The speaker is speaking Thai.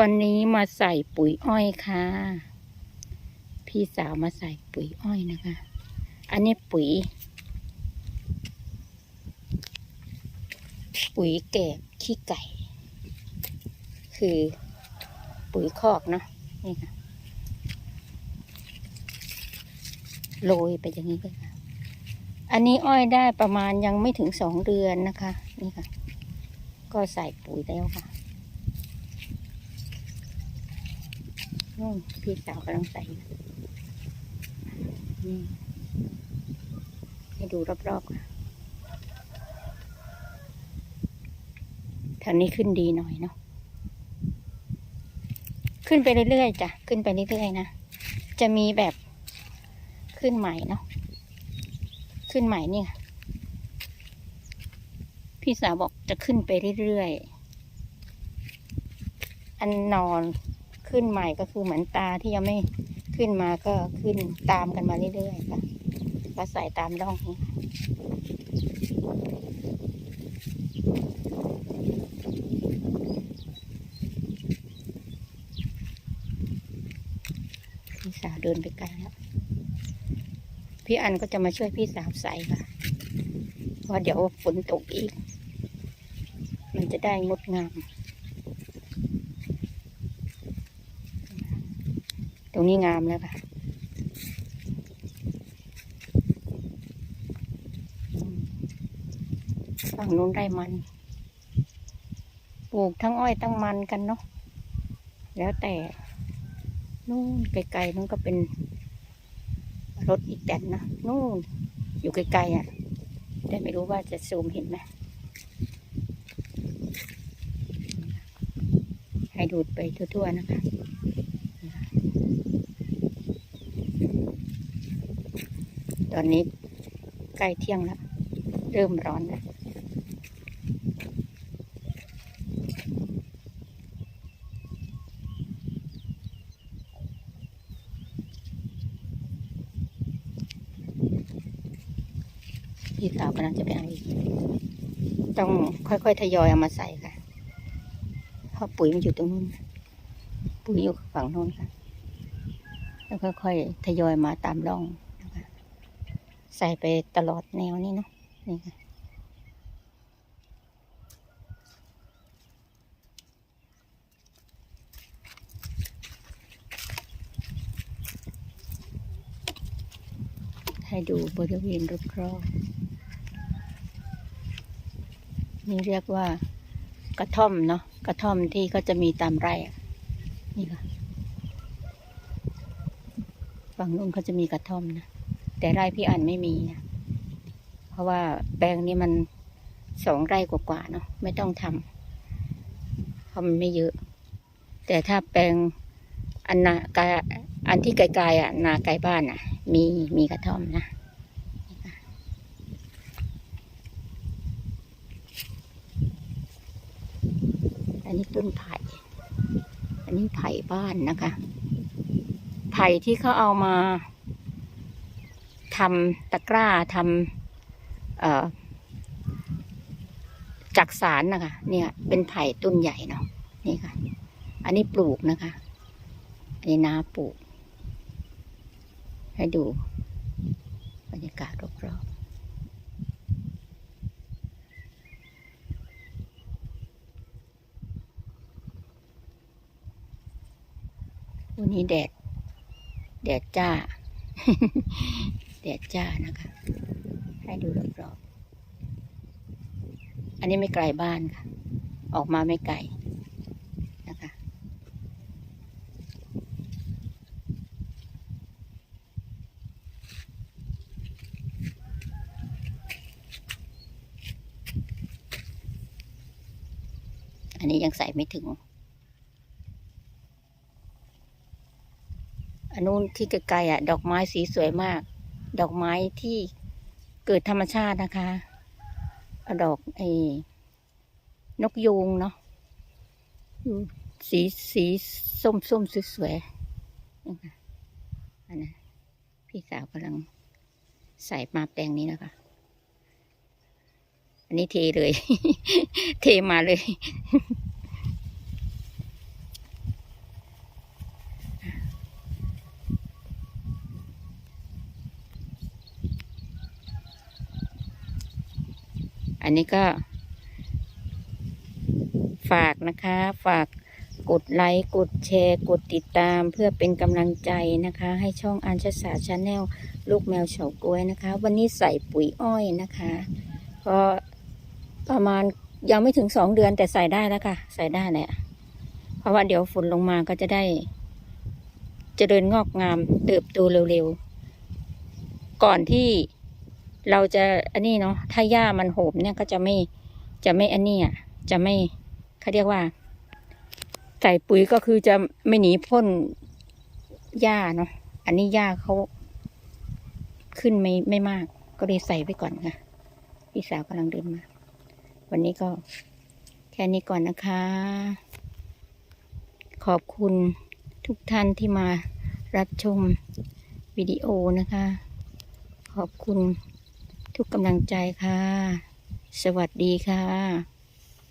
วันนี้มาใส่ปุ๋ยอ้อยค่ะ พี่สาวมาใส่ปุ๋ยอ้อยนะคะ อันนี้ปุ๋ย ปุ๋ยแกบขี้ไก่ คือปุ๋ยคอกเนาะนี่ค่ะโรยไปอย่างนี้เลยค่ะอันนี้อ้อยได้ประมาณยังไม่ถึงสองเดือนนะคะ นี่ค่ะ ก็ใส่ปุ๋ยแล้วค่ะนู่น พี่สาวกำลังใส่นี่ให้ดูรอบๆค่ะทางนี้ขึ้นดีหน่อยเนาะขึ้นไปเรื่อยๆจ้ะขึ้นไปเรื่อยๆนะจะมีแบบขึ้นใหม่เนาะขึ้นใหม่นี่ยพี่สาวบอกจะขึ้นไปเรื่อยๆอันนอน ขึ้นใหม่ก็คือเหมือนตาที่ยังไม่ขึ้นมาก็ขึ้นตามกันมาเรื่อยๆค่ะก็ใส่ตามร่องนี้พี่สาวเดินไปไกลแล้ว พี่อันก็จะมาช่วยพี่สาวใส่ค่ะ เพราะเดี๋ยวฝนตกอีก มันจะได้งดงาม ตรงนี้งามแล้วค่ะฝั่งนู้นได้มัน ปลูกทั้งอ้อยทั้งมันกันเนาะ แล้วแต่ นู่นไกลๆนู่นก็เป็นรถอีกแตนนะ นู่น อยู่ไกลๆอะ แต่ไม่รู้ว่าจะซูมเห็นไหมให้ดูดไปทั่วๆนะคะ ตอนนี้ใกล้เที่ยงแล้ว เริ่มร้อนแล้วพี่สาวกำลังจะไปเอาอีก ต้องค่อยๆทยอยเอามาใส่ค่ะ เพราะปุ๋ยมันอยู่ตรงนู้น ปุ๋ยอยู่ฝั่งโน้นค่ะ แล้วค่อยๆทยอยมาตามร่อง ใส่ไปตลอดแนวนี้เนาะนี่ค่ะให้ดูบริเวณรอบๆนี่เรียกว่ากระท่อมเนาะกระท่อมที่ก็จะมีตามไร่นี่ค่ะฝั่งนู้นเขาจะมีกระท่อมนะ แต่ไร่พี่อันไม่มีนะ เพราะว่าแปลงนี้มันสองไร่กว่าๆเนาะไม่ต้องทำเพราะมันไม่เยอะ แต่ถ้าแปลงอันนาไกลอันที่ไกลๆอะ นาไกลบ้านอะ มีมีกระท่อมนะอันนี้ต้นไผ่ อันนี้ไผ่บ้านนะคะ ไผ่ที่เขาเอามา ทำตะกร้าทำเอ่อจักสารนะคะ เนี่ย เป็นไผ่ต้นใหญ่เนาะนี่ค่ะ อันนี้ปลูกนะคะ อันนี้นาปลูก ให้ดู บรรยากาศรอบๆวันนี้แดด แดดจ้า แดดจ้านะคะ ให้ดูรอบๆอันนี้ไม่ไกลบ้านค่ะ ออกมาไม่ไกลนะคะ อันนี้ยังใส่ไม่ถึงอันนู้นที่ไกลๆอะ ดอกไม้สีสวยมาก ดอกไม้ที่เกิดธรรมชาตินะคะอดอกไอ้นกยูงเนาะยูงสีสีส้มส้มสวยๆนะอันนั้พี่สาวกำลังใส่มาแปลงนี้นะคะ อันนี้เทเลย เทมาเลย อันนี้ก็ ฝากนะคะ ฝากกดไลค์กดแชร์ กดติดตามเพื่อเป็นกำลังใจนะคะ ให้ช่องอัญชสาชาแนลลูกแมวเฉาก้วยนะคะ วันนี้ใส่ปุ๋ยอ้อยนะคะก็ประมาณยังไม่ถึงสองเดือนแต่ใส่ได้แล้วค่ะ ใส่ได้แหละเพราะว่าเดี๋ยวฝนลงมาก็จะได้จเจริญงอกงามเติบโตเร็วๆ ก่อนที่ เราจะอันนี้เนาะถ้าหญ้ามันโหมเนี่ยก็จะไม่จะไม่อันนี้อะจะไม่เขาเรียกว่า ใส่ปุ๋ยก็คือจะไม่หนีพ่นหญ้าเนาะอันนี้หญ้าเขาขึ้นไม่ไม่มาก ก็เลยใส่ไว้ก่อนค่ะพี่สาวกำลังเดินมา วันนี้ก็แค่นี้ก่อนนะคะ ขอบคุณทุกท่านที่มารับชมวิดีโอนะคะ ขอบคุณ ทุกกำลังใจค่ะ สวัสดีค่ะ